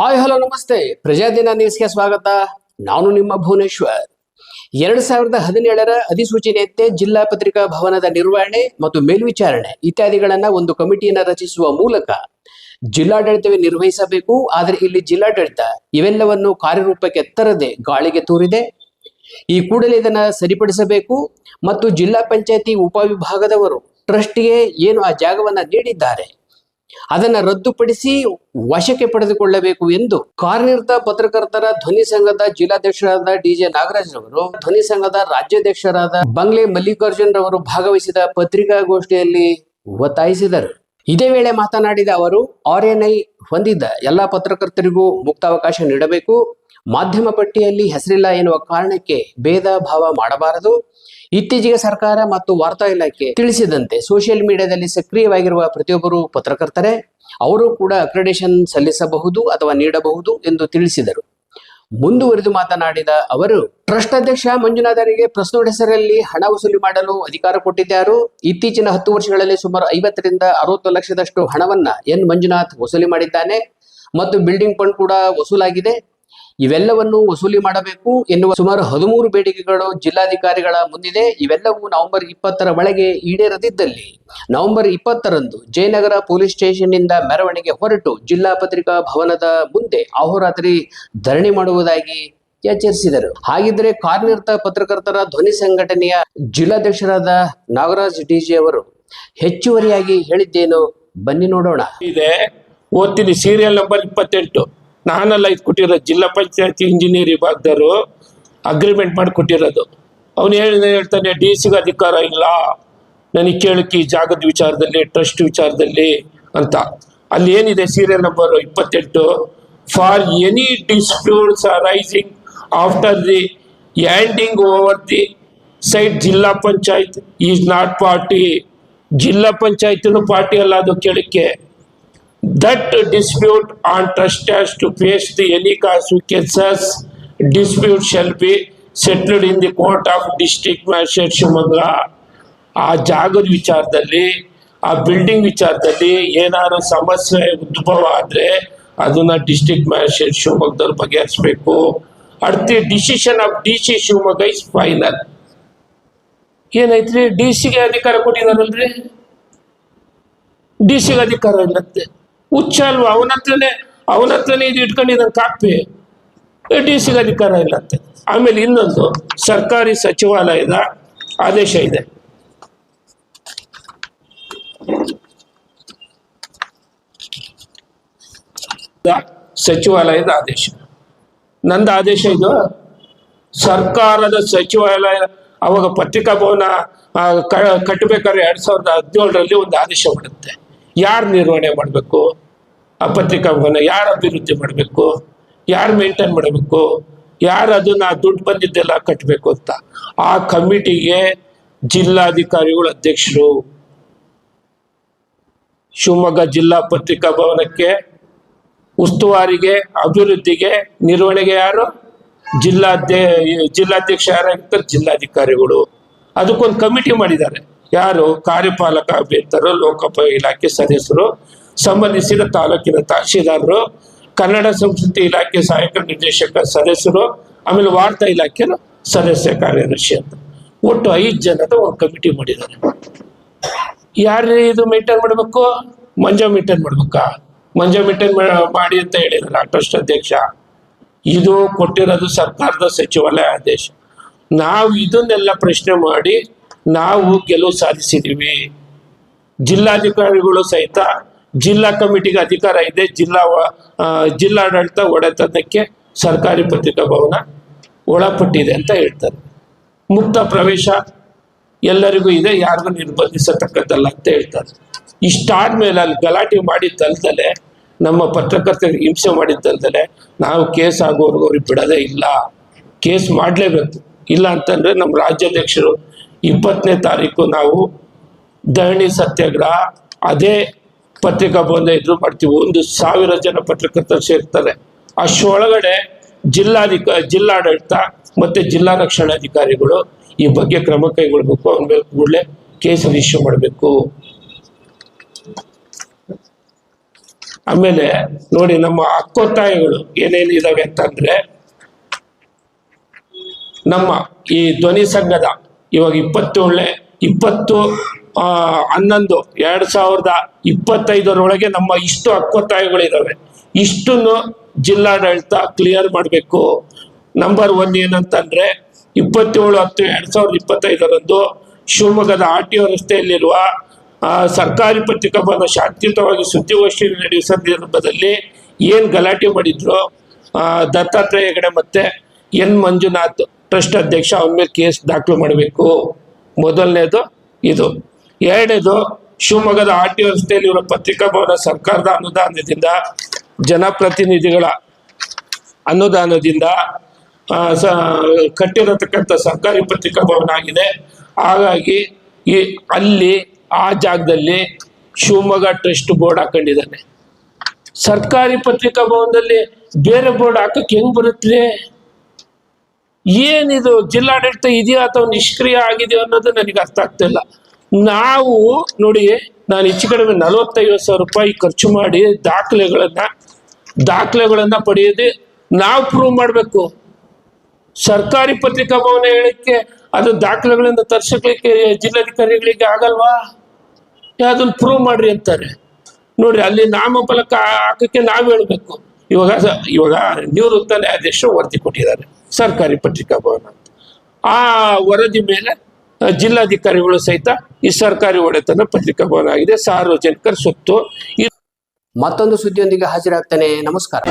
Hi, hello, ನಮಸ್ತೆ. ಪ್ರಜಾದಿನ ನ್ಯೂಸ್ಗೆ ಸ್ವಾಗತ. ನಾನು ನಿಮ್ಮ ಭುವನೇಶ್ವರ್. ಎರಡ್ ಸಾವಿರದ ಹದಿನೇಳರ ಅಧಿಸೂಚನೆಯಂತೆ ಜಿಲ್ಲಾ ಪತ್ರಿಕಾ ಭವನದ ನಿರ್ವಹಣೆ ಮತ್ತು ಮೇಲ್ವಿಚಾರಣೆ ಇತ್ಯಾದಿಗಳನ್ನ ಒಂದು ಕಮಿಟಿಯನ್ನ ರಚಿಸುವ ಮೂಲಕ ಜಿಲ್ಲಾಡಳಿತವೇ ನಿರ್ವಹಿಸಬೇಕು. ಆದರೆ ಇಲ್ಲಿ ಜಿಲ್ಲಾಡಳಿತ ಇವೆಲ್ಲವನ್ನು ಕಾರ್ಯರೂಪಕ್ಕೆ ತರದೆ ಗಾಳಿಗೆ ತೂರಿದೆ. ಈ ಕೂಡಲೇ ಇದನ್ನ ಸರಿಪಡಿಸಬೇಕು. ಮತ್ತು ಜಿಲ್ಲಾ ಪಂಚಾಯತಿ ಉಪವಿಭಾಗದವರು ಟ್ರಸ್ಟ್ಗೆ ಏನು ಆ ಜಾಗವನ್ನ ನೀಡಿದ್ದಾರೆ ಅದನ್ನ ರದ್ದುಪಡಿಸಿ ವಶಕ್ಕೆ ಪಡೆದುಕೊಳ್ಳಬೇಕು ಎಂದು ಕಾರ್ಯನಿರತ ಪತ್ರಕರ್ತರ ಧ್ವನಿ ಸಂಘದ ಜಿಲ್ಲಾಧ್ಯಕ್ಷರಾದ ಡಿಜೆ ನಾಗರಾಜ್ ರವರು, ಧ್ವನಿ ಸಂಘದ ರಾಜ್ಯಾಧ್ಯಕ್ಷರಾದ ಬಂಗ್ಲೆ ಮಲ್ಲಿಕಾರ್ಜುನ್ ರವರು ಭಾಗವಹಿಸಿದ ಪತ್ರಿಕಾಗೋಷ್ಠಿಯಲ್ಲಿ ಒತ್ತಾಯಿಸಿದರು. ಇದೇ ವೇಳೆ ಮಾತನಾಡಿದ ಅವರು, ಆರ್ಎನ್ಐ ಹೊಂದಿದ್ದ ಎಲ್ಲಾ ಪತ್ರಕರ್ತರಿಗೂ ಮುಕ್ತಾವಕಾಶ ನೀಡಬೇಕು. ಮಾಧ್ಯಮ ಪಟ್ಟಿಯಲ್ಲಿ ಹೆಸರಿಲ್ಲ ಎನ್ನುವ ಕಾರಣಕ್ಕೆ ಭೇದ ಭಾವ ಮಾಡಬಾರದು. ಇತ್ತೀಚೆಗೆ ಸರ್ಕಾರ ಮತ್ತು ವಾರ್ತಾ ಇಲಾಖೆ ತಿಳಿಸಿದಂತೆ ಸೋಷಿಯಲ್ ಮೀಡಿಯಾದಲ್ಲಿ ಸಕ್ರಿಯವಾಗಿರುವ ಪ್ರತಿಯೊಬ್ಬರು ಪತ್ರಕರ್ತರೇ, ಅವರು ಕೂಡ ಅಕ್ರೆಡೇಷನ್ ಸಲ್ಲಿಸಬಹುದು ಅಥವಾ ನೀಡಬಹುದು ಎಂದು ತಿಳಿಸಿದರು. ಮುಂದುವರೆದು ಮಾತನಾಡಿದ ಅವರು, ಟ್ರಸ್ಟ್ ಅಧ್ಯಕ್ಷ ಮಂಜುನಾಥರಿಗೆ ಪ್ರಸ್ತುತ ಹೆಸರಲ್ಲಿ ಹಣ ವಸೂಲಿ ಮಾಡಲು ಅಧಿಕಾರ ಕೊಟ್ಟಿದ್ದಾರು ಇತ್ತೀಚಿನ ಹತ್ತು ವರ್ಷಗಳಲ್ಲಿ ಸುಮಾರು ಐವತ್ತರಿಂದ ಅರವತ್ತು ಲಕ್ಷದಷ್ಟು ಹಣವನ್ನ ಎನ್ ಮಂಜುನಾಥ್ ವಸೂಲಿ ಮಾಡಿದ್ದಾನೆ. ಮತ್ತು ಬಿಲ್ಡಿಂಗ್ ಫಂಡ್ ಕೂಡ ವಸೂಲಾಗಿದೆ. ಇವೆಲ್ಲವನ್ನು ವಸೂಲಿ ಮಾಡಬೇಕು ಎನ್ನುವ ಸುಮಾರು ಹದಿಮೂರು ಬೇಡಿಕೆಗಳು ಜಿಲ್ಲಾಧಿಕಾರಿಗಳ ಮುಂದಿದೆ. ಇವೆಲ್ಲವೂ ನವೆಂಬರ್ ಇಪ್ಪತ್ತರ ಒಳಗೆ ಈಡೇರದಿದ್ದಲ್ಲಿ. ನವೆಂಬರ್ ಇಪ್ಪತ್ತರಂದು ಜಯನಗರ ಪೊಲೀಸ್ ಸ್ಟೇಷನ್ನಿಂದ ಮೆರವಣಿಗೆ ಹೊರಟು ಜಿಲ್ಲಾ ಪತ್ರಿಕಾ ಭವನದ ಮುಂದೆ ಅಹೋರಾತ್ರಿ ಧರಣಿ ಮಾಡುವುದಾಗಿ ಎಚ್ಚರಿಸಿದರು. ಹಾಗಿದ್ರೆ ಕಾರ್ಯನಿರತ ಪತ್ರಕರ್ತರ ಧ್ವನಿ ಸಂಘಟನೆಯ ಜಿಲ್ಲಾಧ್ಯಕ್ಷರಾದ ನಾಗರಾಜ್ ಡಿಜೆ ಅವರು, ಹೆಚ್ಚುವರಿಯಾಗಿ ಹೇಳಿದ್ದೇನು ಬನ್ನಿ ನೋಡೋಣ. ಇದೆ. ಓದ್ತೀನಿ ಸೀರಿಯಲ್ ನಂಬರ್ ಇಪ್ಪತ್ತೆಂಟು. ನಾನಲ್ಲ ಇದು ಕೊಟ್ಟಿರೋದು ಜಿಲ್ಲಾ ಪಂಚಾಯತಿ ಇಂಜಿನಿಯರ್ ವಿಭಾಗದವರು ಅಗ್ರಿಮೆಂಟ್ ಮಾಡಿ ಕೊಟ್ಟಿರೋದು. ಅವನು ಹೇಳಿದ ಹೇಳ್ತಾನೆ ಡಿ ಸಿಗೆ ಅಧಿಕಾರ ಇಲ್ಲ. ನನಗೆ ಕೇಳಕ್ಕೆ ಈ ಜಾಗದ ವಿಚಾರದಲ್ಲಿ ಟ್ರಸ್ಟ್ ವಿಚಾರದಲ್ಲಿ ಅಂತ. ಅಲ್ಲಿ ಏನಿದೆ ಸೀರಿಯಲ್ ನಂಬರ್ ಇಪ್ಪತ್ತೆಂಟು? For any disputes rising after the handing over the site Zilla Panchayat is not party ಜಿಲ್ಲಾ ಪಂಚಾಯತ್ನು ಪಾರ್ಟಿ ಅಲ್ಲ ಅದು ಕೇಳಕ್ಕೆ. That dispute on trustees to face the any consequences. Dispute shall be settled in the court of district magistrate Shivamogga ಆ ಜಾಗದ ವಿಚಾರದಲ್ಲಿ, ಆ building ವಿಚಾರದಲ್ಲಿ ಏನಾದ್ರು ಸಮಸ್ಯೆ ಉದ್ಭವ ಆದರೆ ಅದನ್ನ ಡಿಸ್ಟ್ರಿಕ್ಟ್ ಮ್ಯಾಜಿಸ್ಟ್ರೇಟ್ ಶಿವಮೊಗ್ಗದಲ್ಲಿ ಬಗೆಹರಿಸ್ಬೇಕು ಅಡ್ತಿ decision of D C Shivamogga is final ಏನೈತ್ರಿ D ಸಿಗೆ ಅಧಿಕಾರ ಕೊಟ್ಟಿದಾರಲ್ರಿ ಡಿ ಸಿಗೆ ಅಧಿಕಾರ ಇಲ್ಲಂತೆ. ಹುಚ್ಚ ಅಲ್ವಾ? ಅವನ ಹತ್ರನೇ ಅವನ ಹತ್ರನೇ ಇದು ಇಟ್ಕೊಂಡಿದ್ದಂಗೆ ಕಾಪಿ. ಡಿ ಸಿಗೆ ಅಧಿಕಾರ ಇಲ್ಲಂತೆ. ಆಮೇಲೆ ಇನ್ನೊಂದು, ಸರ್ಕಾರಿ ಸಚಿವಾಲಯದ ಆದೇಶ ಇದೆ. ಸಚಿವಾಲಯದ ಆದೇಶ. ನಂದು ಆದೇಶ ಇದು, ಸರ್ಕಾರದ ಸಚಿವಾಲಯ, ಅವಾಗ ಪತ್ರಿಕಾ ಭವನ ಕಟ್ಟಬೇಕಾದ್ರೆ ಎರಡ್ ಸಾವಿರದ ಹದಿನೇಳರಲ್ಲಿ ಒಂದು ಆದೇಶ ಮಾಡುತ್ತೆ ಯಾರು ನಿರ್ವಹಣೆ ಮಾಡಬೇಕು? ಆ ಪತ್ರಿಕಾಭವನ ಯಾರು ಅಭಿವೃದ್ಧಿ ಮಾಡಬೇಕು? ಯಾರು ಮೇಂಟೈನ್ ಮಾಡಬೇಕು? ಯಾರು ಅದನ್ನ ದುಡ್ಡು ಬಂದಿದ್ದೆಲ್ಲ ಕಟ್ಟಬೇಕು ಅಂತ. ಆ ಕಮಿಟಿಗೆ ಜಿಲ್ಲಾಧಿಕಾರಿಗಳು ಅಧ್ಯಕ್ಷರು. ಶಿವಮೊಗ್ಗ ಜಿಲ್ಲಾ ಪತ್ರಿಕಾ ಭವನಕ್ಕೆ ಉಸ್ತುವಾರಿಗೆ, ಅಭಿವೃದ್ಧಿಗೆ, ನಿರ್ವಹಣೆಗೆ ಯಾರು? ಜಿಲ್ಲಾಧ್ಯ ಜಿಲ್ಲಾಧ್ಯಕ್ಷ ಯಾರಾಗಿರ್ತಾರೆ? ಜಿಲ್ಲಾಧಿಕಾರಿಗಳು. ಅದಕ್ಕೊಂದು ಕಮಿಟಿ ಮಾಡಿದ್ದಾರೆ. ಯಾರು ಕಾರ್ಯಪಾಲಕ ಅಭಿಯಂತರು ಲೋಕೋಪಯೋಗಿ ಇಲಾಖೆ ಸದಸ್ಯರು, ಸಂಬಂಧಿಸಿದ ತಾಲೂಕಿನ ತಹಶೀಲ್ದಾರರು, ಕನ್ನಡ ಸಂಸ್ಕೃತಿ ಇಲಾಖೆ ಸಹಾಯಕ ನಿರ್ದೇಶಕ ಸದಸ್ಯರು, ಆಮೇಲೆ ವಾರ್ತಾ ಇಲಾಖೆ ಸದಸ್ಯ ಕಾರ್ಯದರ್ಶಿ ಅಂತ. ಒಟ್ಟು ಐದು ಜನದ ಒಂದು ಕಮಿಟಿ ಮಾಡಿದ್ದಾರೆ. ಯಾರು ಇದು ಮೇಂಟೈನ್ ಮಾಡಬೇಕು? ಮಂಜ ಮೇಂಟೈನ್ ಮಾಡ್ಬೇಕಾ? ಮಂಜ ಮೇಂಟೈನ್ ಮಾಡಿ ಅಂತ ಹೇಳಿದ್ರು ಟ್ರಸ್ಟ್ ಅಧ್ಯಕ್ಷ. ಇದು ಕೊಟ್ಟಿರೋದು ಸರ್ಕಾರದ ಸಚಿವಾಲಯ ಆದೇಶ. ನಾವು ಇದನ್ನೆಲ್ಲ ಪ್ರಶ್ನೆ ಮಾಡಿ ನಾವು ಗೆಲುವು ಸಾಧಿಸಿದ್ದೀವಿ ಜಿಲ್ಲಾಧಿಕಾರಿಗಳು ಸಹಿತ ಜಿಲ್ಲಾ ಕಮಿಟಿಗೆ ಅಧಿಕಾರ ಇದೆ. ಜಿಲ್ಲಾ ಜಿಲ್ಲಾಡಳಿತ ಒಡೆತನಕ್ಕೆ ಸರ್ಕಾರಿ ಪತ್ರಿಕಾ ಭವನ ಒಳಪಟ್ಟಿದೆ ಅಂತ ಹೇಳ್ತಾರೆ. ಮುಕ್ತ ಪ್ರವೇಶ ಎಲ್ಲರಿಗೂ ಇದೆ. ಯಾರಿಗೂ ನಿರ್ಬಂಧಿಸತಕ್ಕದ್ದಲ್ಲ ಅಂತ ಹೇಳ್ತಾರೆ. ಇಷ್ಟಾದ್ಮೇಲೆ ಅಲ್ಲಿ ಗಲಾಟೆ ಮಾಡಿದ್ದಲ್ದಲೆ ನಮ್ಮ ಪತ್ರಕರ್ತರಿಗೆ ಹಿಂಸೆ ಮಾಡಿದ್ದಲ್ದಲೆ ನಾವು ಕೇಸ್ ಆಗೋವರೆಗೂ ಅವ್ರಿಗೆ ಬಿಡೋದೇ ಇಲ್ಲ. ಕೇಸ್ ಮಾಡಲೇಬೇಕು. ಇಲ್ಲ ಅಂತಂದ್ರೆ ನಮ್ಮ ರಾಜ್ಯಾಧ್ಯಕ್ಷರು ಇಪ್ಪತ್ತನೇ ತಾರೀಕು ನಾವು ಧರಣಿ ಸತ್ಯಾಗ್ರಹ, ಅದೇ ಪತ್ರಿಕಾ ಭವನ ಎದುರು ಮಾಡ್ತೀವಿ. ಒಂದು ಸಾವಿರ ಜನ ಪತ್ರಕರ್ತರು ಸೇರ್ತಾರೆ. ಅಷ್ಟೊಳಗಡೆ ಜಿಲ್ಲಾಧಿಕ, ಜಿಲ್ಲಾಡಳಿತ ಮತ್ತೆ ಜಿಲ್ಲಾ ರಕ್ಷಣಾಧಿಕಾರಿಗಳು ಈ ಬಗ್ಗೆ ಕ್ರಮ ಕೈಗೊಳ್ಬೇಕು. ಅವನ ಮೇಲೆ ಕೂಡಲೇ ಕೇಸ್ ರಿಜಿಸ್ಟರ್ ಮಾಡಬೇಕು. ಆಮೇಲೆ ನೋಡಿ, ನಮ್ಮ ಅಕ್ಕೊತ್ತಾಯಗಳು ಏನೇನು ಇದಾವೆ ಅಂತಂದ್ರೆ, ನಮ್ಮ ಈ ಧ್ವನಿ ಸಂಘದ ಇವಾಗ ಇಪ್ಪತ್ತೇಳನೇ ಇಪ್ಪತ್ತು ಹನ್ನೊಂದು, ಎರಡು ಸಾವಿರದ ಇಪ್ಪತ್ತೈದರೊಳಗೆ ನಮ್ಮ ಇಷ್ಟು ಹಕ್ಕೊತ್ತಾಯಗಳಿದಾವೆ. ಇಷ್ಟನ್ನು ಜಿಲ್ಲಾಡಳಿತ ಕ್ಲಿಯರ್ ಮಾಡಬೇಕು. ನಂಬರ್ ಒನ್ ಏನಂತಂದರೆ, ಇಪ್ಪತ್ತೇಳು ಹತ್ತು ಎರಡು ಸಾವಿರದ ಇಪ್ಪತ್ತೈದರಂದು ಶಿವಮೊಗ್ಗದ ಆರ್ ಟಿ ಒ ರಸ್ತೆಯಲ್ಲಿರುವ ಸರ್ಕಾರಿ ಪತ್ರಿಕಾ ಭವನ ಶಾಂತಿಯುತವಾಗಿ ಸುದ್ದಿಗೋಷ್ಠಿ ನಡೆಯುವ ಸಂದರ್ಭದಲ್ಲಿ ಏನು ಗಲಾಟೆ ಮಾಡಿದ್ರು ದತ್ತಾತ್ರೇಯ ಹೆಗಡೆ ಮತ್ತೆ ಎನ್ ಮಂಜುನಾಥ್. ಟ್ರಸ್ಟ್ ಅಧ್ಯಕ್ಷ ಅವನ ಮೇಲೆ ಕೇಸ್ ದಾಖಲು ಮಾಡಬೇಕು. ಮೊದಲನೇದು ಇದು. ಎರಡನೇದು, ಶಿವಮೊಗ್ಗದ ಆರ್ ಟಿ ರಸ್ತೆಯಲ್ಲಿರುವ ಪತ್ರಿಕಾ ಭವನ ಸರ್ಕಾರದ ಅನುದಾನದಿಂದ ಜನಪ್ರತಿನಿಧಿಗಳ ಅನುದಾನದಿಂದ ಸ- ಕಟ್ಟಿರತಕ್ಕಂಥ ಸರ್ಕಾರಿ ಪತ್ರಿಕಾ ಭವನ ಆಗಿದೆ. ಹಾಗಾಗಿ ಈ, ಅಲ್ಲಿ, ಆ ಜಾಗದಲ್ಲಿ ಶಿವಮೊಗ್ಗ ಟ್ರಸ್ಟ್ ಬೋರ್ಡ್ ಹಾಕೊಂಡಿದ್ದಾನೆ. ಸರ್ಕಾರಿ ಪತ್ರಿಕಾ ಭವನದಲ್ಲಿ ಬೇರೆ ಬೋರ್ಡ್ ಹಾಕಕ್ಕೆ ಹೆಂಗ್ ಬರುತ್ತೆ ಏನಿದು ಜಿಲ್ಲಾಡಳಿತ ಇದೆಯೋ ಅಥವಾ ನಿಷ್ಕ್ರಿಯ ಆಗಿದೆಯೋ ಅನ್ನೋದು ನನಗೆ ಅರ್ಥ ಆಗ್ತಿಲ್ಲ. ನಾವು ನೋಡಿ, ನಾನು ಹೆಚ್ಚು ಕಡಿಮೆ ನಲವತ್ತೈವತ್ತು ಸಾವಿರ ರೂಪಾಯಿ ಖರ್ಚು ಮಾಡಿ ದಾಖಲೆಗಳನ್ನ ದಾಖಲೆಗಳನ್ನ ಪಡೆಯದೆ ನಾವು ಪ್ರೂವ್ ಮಾಡಬೇಕು. ಸರ್ಕಾರಿ ಪತ್ರಿಕಾ ಭವನ ಹೇಳಕ್ಕೆ, ಅದು ದಾಖಲೆಗಳಿಂದ ತರ್ಸಕ್ಲಿಕ್ಕೆ ಜಿಲ್ಲಾಧಿಕಾರಿಗಳಿಗೆ ಆಗಲ್ವಾ? ಅದನ್ನ ಪ್ರೂವ್ ಮಾಡ್ರಿ ಅಂತಾರೆ. ನೋಡ್ರಿ, ಅಲ್ಲಿ ನಾಮಫಲಕ ಹಾಕಕ್ಕೆ ನಾವು ಹೇಳ್ಬೇಕು. ಇವಾಗ ಇವಾಗ ನಿವೃತ್ತ ನ್ಯಾಯಾಧೀಶರು ವರದಿ ಕೊಟ್ಟಿದ್ದಾರೆ. ಸರ್ಕಾರಿ ಪತ್ರಿಕಾ ಭವನ ಆ ವರದಿ ಮೇಲೆ ಜಿಲ್ಲಾಧಿಕಾರಿಗಳು ಸಹಿತ ಈ ಸರ್ಕಾರಿ ಒಡೆತನ ಪತ್ರಿಕಾ ಭವನ ಆಗಿದೆ. ಸಾರ್ವಜನಿಕರ ಸೊತ್ತು ಮತ್ತೊಂದು ಸುದ್ದಿಯೊಂದಿಗೆ ಹಾಜರಾಗ್ತೇನೆ. ನಮಸ್ಕಾರ.